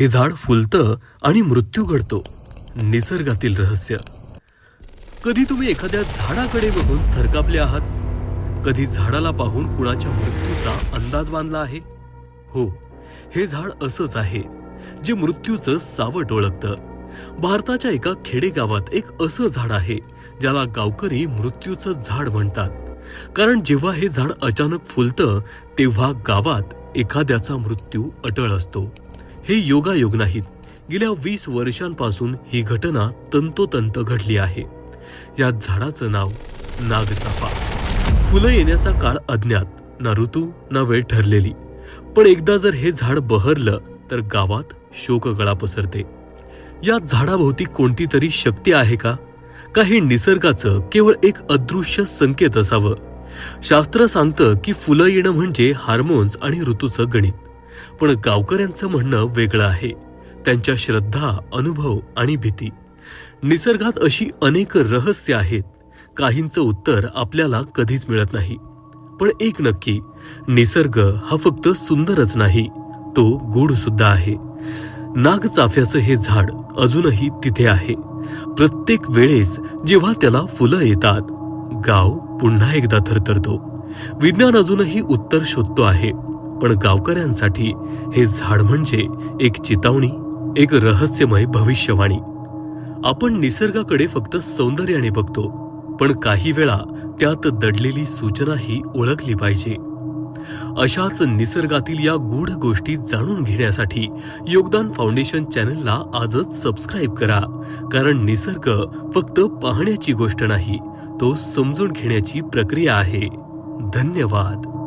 हे झाड फुलतं आणि मृत्यू घडतो. निसर्गातील रहस्य. कधी तुम्ही एखाद्या झाडाकडे बघून थरकापले आहात? कधी झाडाला पाहून कुणाच्या मृत्यूचा अंदाज बांधला आहे? हो हे झाड असंच आहे जे मृत्यूचं सावट ओळखतं भारताच्या एका खेडेगावात एक असं झाड आहे ज्याला गावकरी मृत्यूचं झाड म्हणतात. कारण जेव्हा हे झाड अचानक फुलतं तेव्हा गावात एखाद्याचा मृत्यू अटळ असतो. हे योगायोग नाहीत गेल्या वीस वर्षांपासून ही घटना तंतोतंत घडली आहे. या झाडाचं नाव नागचाफा फुलं येण्याचा काळ अज्ञात ना ऋतू ना वेळ ठरलेली. पण एकदा जर हे झाड बहरलं तर गावात शोककळा पसरते. या झाडाभोवती कोणती तरी शक्ती आहे का? का हे निसर्गाचं केवळ एक अदृश्य संकेत असावं. शास्त्र सांगतं की फुलं येणं म्हणजे हार्मोन्स आणि ऋतूचं गणित. पण गावकऱ्यांचं म्हणणं वेगळं आहे. त्यांच्या श्रद्धा अनुभव आणि भीती. निसर्गात अशी अनेक रहस्य आहेत. काहींचं उत्तर आपल्याला कधीच मिळत नाही. पण एक नक्की निसर्ग हा फक्त सुंदरच नाही तो गूढ सुद्धा आहे. नागचाफ्याचं हे झाड अजूनही तिथे आहे. प्रत्येक वेळेस जेव्हा त्याला फुलं येतात गाव पुन्हा एकदा थरथरतो. विज्ञान अजूनही उत्तर शोधतो आहे. पण गावकऱ्यांसाठी हे झाड म्हणजे एक चितावणी एक रहस्यमय भविष्यवाणी. आपण निसर्गाकडे फक्त सौंदर्याने बघतो पण काही वेळा त्यात दडलेली सूचनाही ओळखली पाहिजे. अशाच निसर्गातील या गूढ गोष्टी जाणून घेण्यासाठी योगदान फाउंडेशन चॅनलला आजच सबस्क्राईब करा कारण निसर्ग फक्त पाहण्याची गोष्ट नाही तो समजून घेण्याची प्रक्रिया आहे. धन्यवाद.